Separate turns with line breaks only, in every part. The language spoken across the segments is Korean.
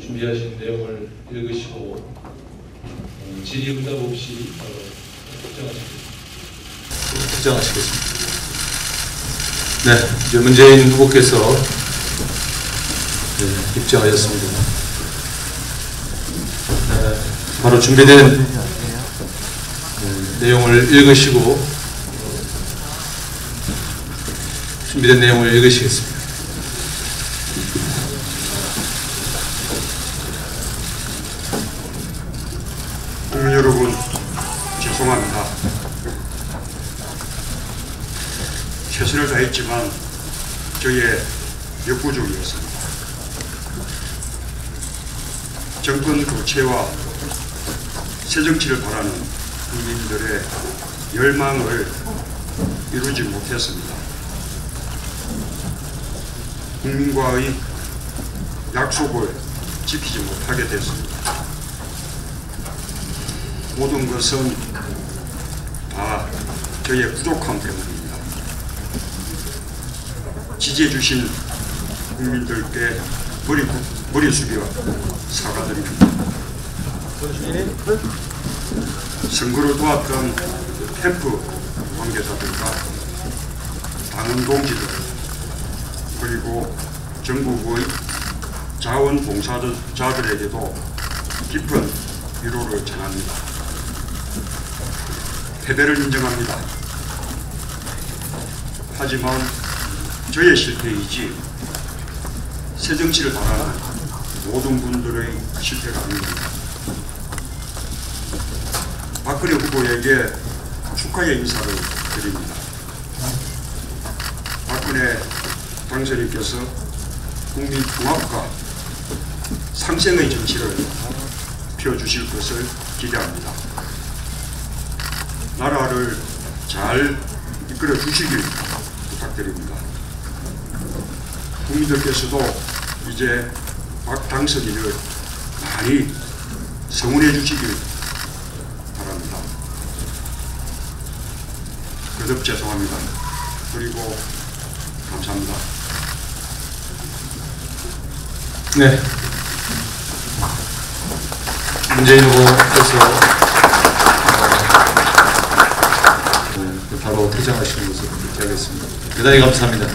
준비하신 내용을 읽으시고 어, 질의응답 없이 결정하시겠습니다.
결정하시겠습니다. 네, 이제 문재인 후보께서 네, 입장하셨습니다. 네, 바로 준비된 네, 내용을 읽으시고 어, 준비된 내용을 읽으시겠습니다.
국민 여러분 죄송합니다. 최선을 다했지만 저의 역부족이었습니다. 정권 교체와 새 정치를 바라는 국민들의 열망을 이루지 못했습니다. 국민과의 약속을 지키지 못하게 됐습니다. 모든 것은 다 저의 부족함 때문입니다. 지지해 주신 국민들께 머리, 구- 머리 숙여 사과드립니다. 선거를 도왔던 캠프 관계자들과 당원 동지들 그리고 전국의 자원봉사자들에게도 깊은 위로를 전합니다. 패배를 인정합니다. 하지만 저의 실패이지 새 정치를 바라는 모든 분들의 실패가 아닙니다. 박근혜 후보에게 축하의 인사를 드립니다. 박근혜 당선인께서 국민 통합과 상생의 정치를 펴주실 것을 기대합니다. 나라를 잘 이끌어 주시길 부탁드립니다. 국민들께서도 이제 박 당선인을 많이 성원해 주시길 바랍니다. 거듭 죄송합니다. 그리고 감사합니다.
네. 문재인 후보께서 어, 네, 바로 퇴장하시는 것을 그렇게 대단히 감사합니다.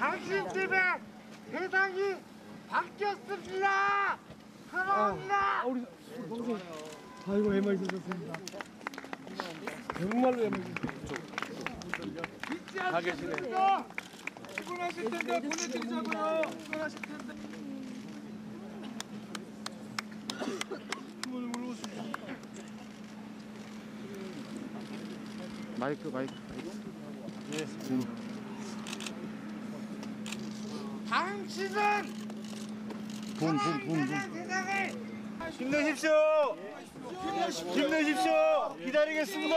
당신 때문에 세상이 바뀌었습니다. 사랑합니다.
아이고 해마 있으셨습니다. 정말로 해마
가 계시네.
피곤하실 텐데 보내드리자고요. 피곤하실 텐데.
마이크 마이크
당신은
붐붐붐붐
힘내십시오. 힘내십시오. 기다리겠습니다.